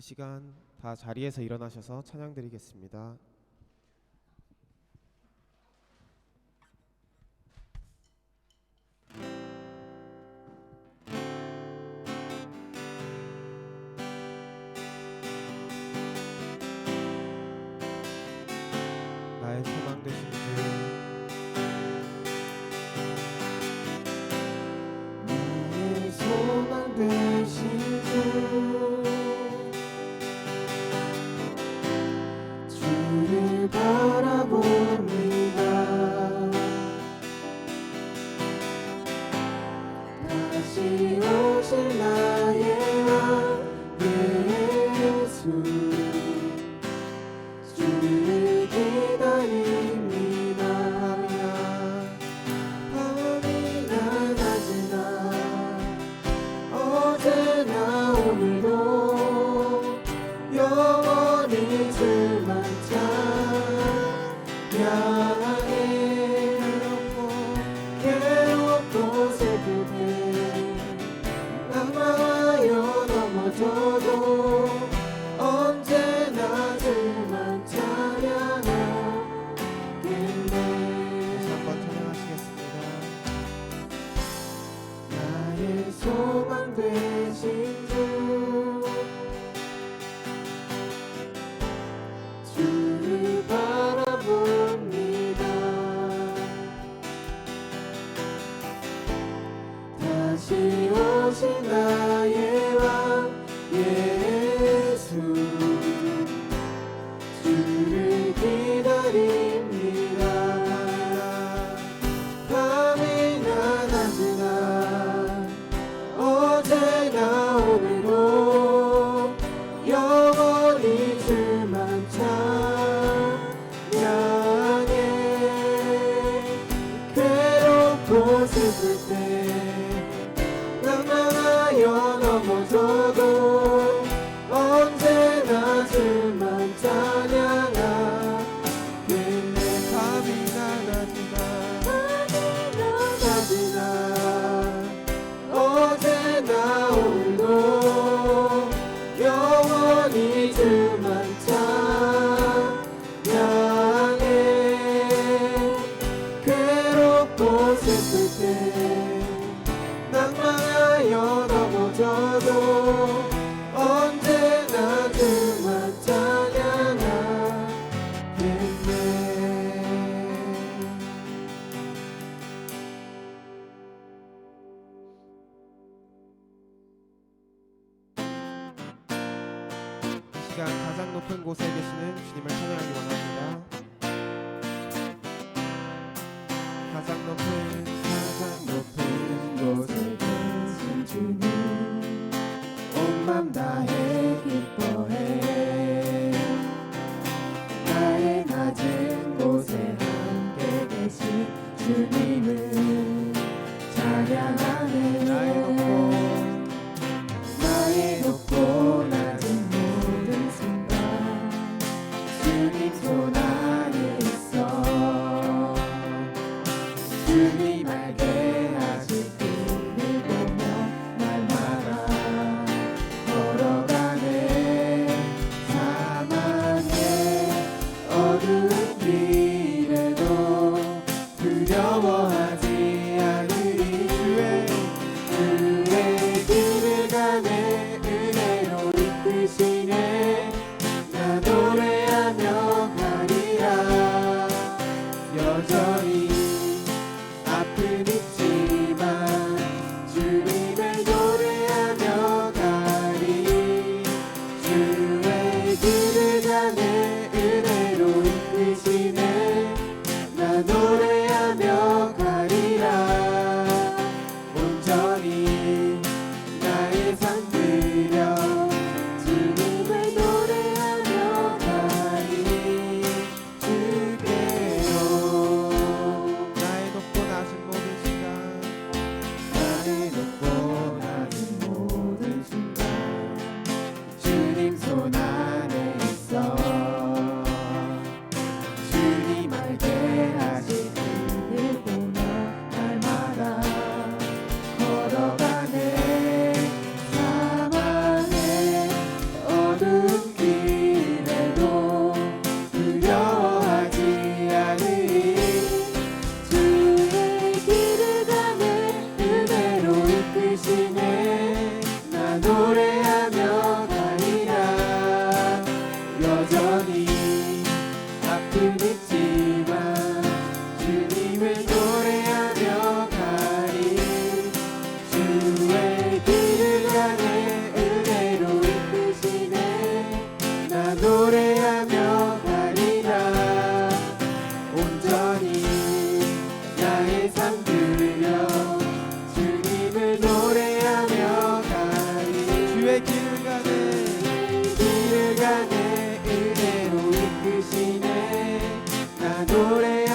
이 시간 다 자리에서 일어나셔서 찬양 드리겠습니다. 나의 소망 되신 주 소망 되신 가장 높은 가장 높은 곳에 계신 주님 today.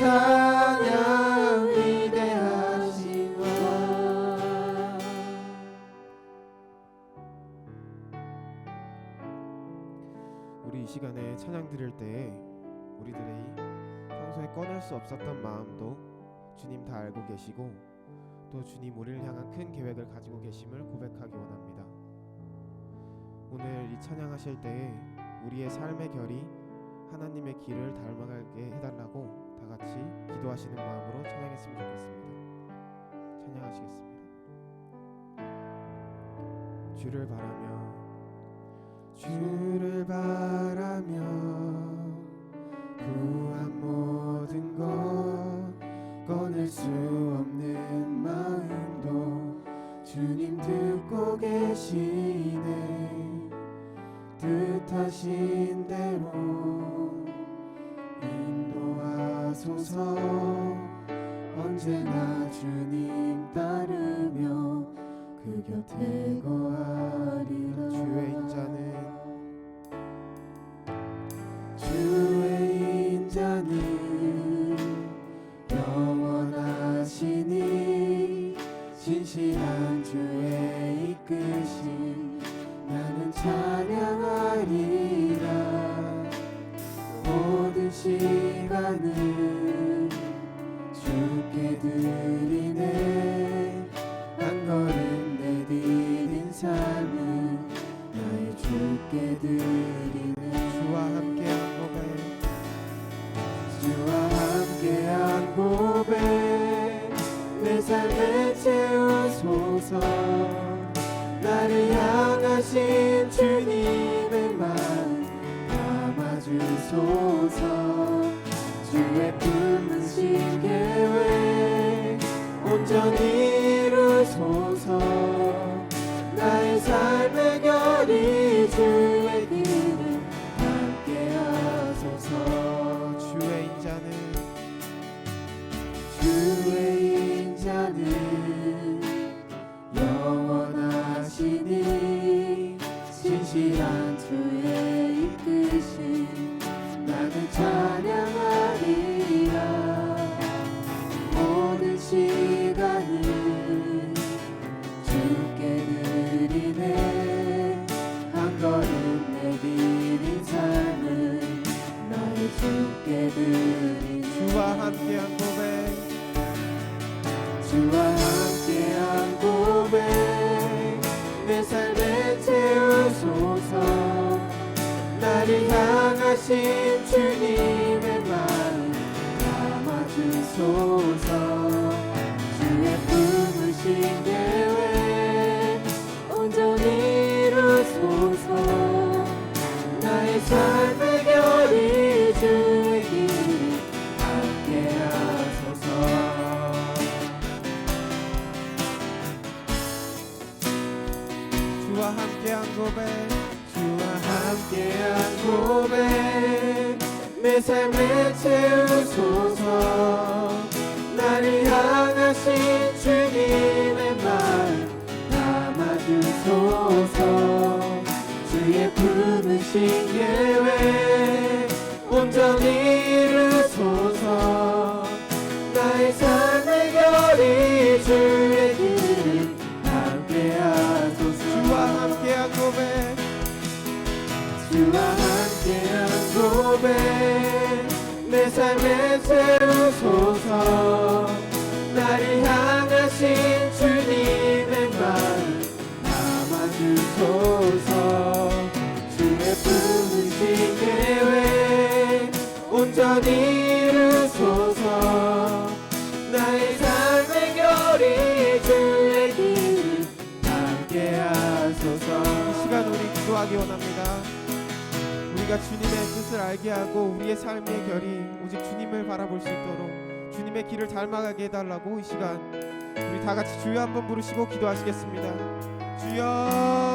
우리 이 시간에 찬양 드릴 때 우리들의 평소에 꺼낼 수 없었던 마음도 주님 다 알고 계시고 또 주님 우리를 향한 큰 계획을 가지고 계심을 고백하기 원합니다. 오늘 이 찬양하실 때에 우리의 삶의 결이 하나님의 길을 닮아가게 해달라고 다 같이 기도하시는 마음으로 찬양했으면 좋겠습니다. 찬양하시겠습니다. 주를 바라며 주를 바라며 구한 모든 것 꺼낼 수 없는 마음도 주님 듣고 계시네 뜻하신 대로 인도하소서. 언제나 주님 따르며 그 곁에 거하리라. 주의 인자는 주의 인자는 영원하시니 신실한 주의 이끄심 나는 찬양하리라. 모든 시간을 주께 드리네 한 걸음 내디딘 삶은 나의 주께 드리네. 주와 함께한 고백. 주와 함께한 고백. 내 삶에 채우소서. 나를 향하신 주님의 마음 담아주소서. 주의 품으신 계획 온 주와 함께한 고백. 주와 함께한 고백. 내 삶에 채우소서. 나를 향하신 주님의 마음 담아주소서 채우소서. 나를 향하신 주님의 마음 담아주소서. 주의 품으신 계획 온전히 이루소서. 나의 삶의 결이 주의 길을 함께 하소서. 이 시간 우리 기도하기 원합니다. 우리가 주님의 뜻을 알게 하고 우리의 삶의 결이 오직 주님을 바라볼 수 있도록 주님의 길을 닮아가게 해달라고 이 시간 우리 다 같이 주여 한번 부르시고 기도하시겠습니다. 주여